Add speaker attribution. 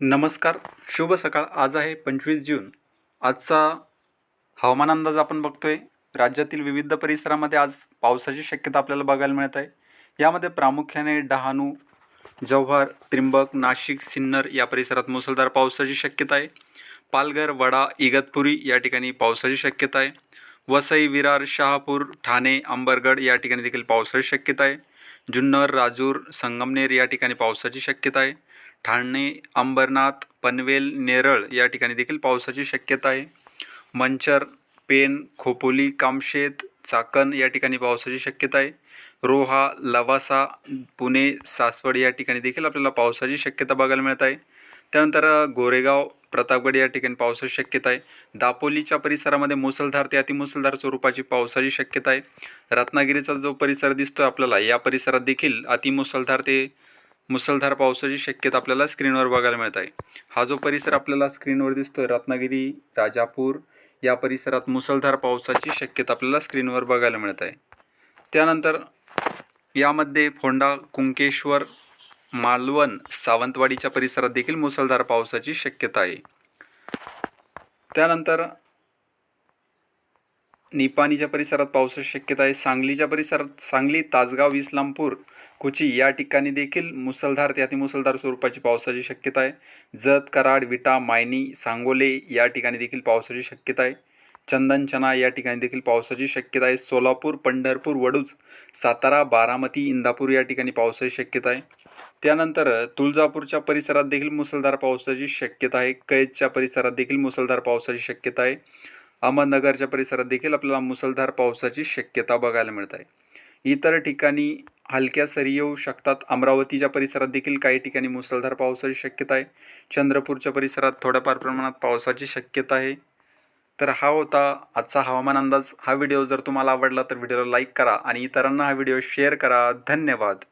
Speaker 1: नमस्कार शुभ सकाळ. आज आहे पंचवीस जून. आजचा हवामान अंदाज आपण बघतोय. राज्यातील विविध परिसरामध्ये आज पावसाची शक्यता आपल्याला बघायला मिळत आहे. यामध्ये प्रामुख्याने डहाणू जव्हार त्रिंबक नाशिक सिन्नर या परिसरात मुसळधार पावसाची शक्यता आहे. पालघर वडा इगतपुरी या ठिकाणी पावसाची शक्यता आहे. वसई विरार शहापूर ठाणे अंबरगड या ठिकाणी देखील पावसाची शक्यता आहे. जुन्नर राजूर संगमनेर या ठिकाणी पावसाची शक्यता आहे. ठाणे अंबरनाथ पनवेल नेरळ या ठिकाणी देखील पावसाची शक्यता आहे. मंचर पेन खोपोली कामशेत चाकण या ठिकाणी पावसाची शक्यता आहे. रोहा लवासा पुणे सासवड या ठिकाणी देखील आपल्याला पावसाची शक्यता बघायला मिळत आहे. त्यानंतर गोरेगाव प्रतापगड या ठिकाणी पावसाची शक्यता आहे. दापोलीच्या परिसरामध्ये मुसळधार ते अतिमुसळधार स्वरूपाची पावसाची शक्यता आहे. रत्नागिरीचा जो परिसर दिसतोय आपल्याला या परिसरात देखील अतिमुसळधार ते मुसळधार पावसाची शक्यता आपल्याला स्क्रीनवर बघायला मिळत आहे. हा जो परिसर आपल्याला स्क्रीनवर दिसतोय रत्नागिरी राजापूर या परिसरात मुसळधार पावसाची शक्यता आपल्याला स्क्रीनवर बघायला मिळत आहे. त्यानंतर यामध्ये फोंडा कुंकेश्वर मालवण सावंतवाडीच्या परिसरात देखील मुसळधार पावसाची शक्यता आहे. त्यानंतर निपाणीच्या परिसरात पावसाची शक्यता आहे. सांगलीच्या परिसरात सांगली तासगाव इस्लामपूर कुची या ठिकाणी देखील मुसळधार ते अतिमुसळधार स्वरूपाची पावसाची शक्यता आहे. जत कराड विटा मायनी सांगोले या ठिकाणी देखील पावसाची शक्यता आहे. चंदनचना या ठिकाणी देखील पावसाची शक्यता आहे. सोलापूर पंढरपूर वडूज सातारा बारामती इंदापूर या ठिकाणी पावसाची शक्यता आहे. त्यानंतर तुळजापूरच्या परिसरात देखील मुसळधार पावसाची शक्यता आहे. कैदच्या परिसरात देखील मुसळधार पावसाची शक्यता आहे. अहमदनगरच्या परिसरात देखील आपल्याला मुसळधार पावसाची शक्यता बघायला मिळत आहे इतर ठिकाणी हलक्या सरी येऊ शकतात. अमरावतीच्या परिसरात देखील काही ठिकाणी मुसळधार पावसाची शक्यता आहे. चंद्रपूरच्या परिसरात थोड्याफार प्रमाणात पावसाची शक्यता आहे. तर हा होता आजचा हवामान अंदाज. हा व्हिडिओ जर तुम्हाला आवडला तर व्हिडिओला लाईक करा आणि इतरांना हा व्हिडिओ शेअर करा. धन्यवाद.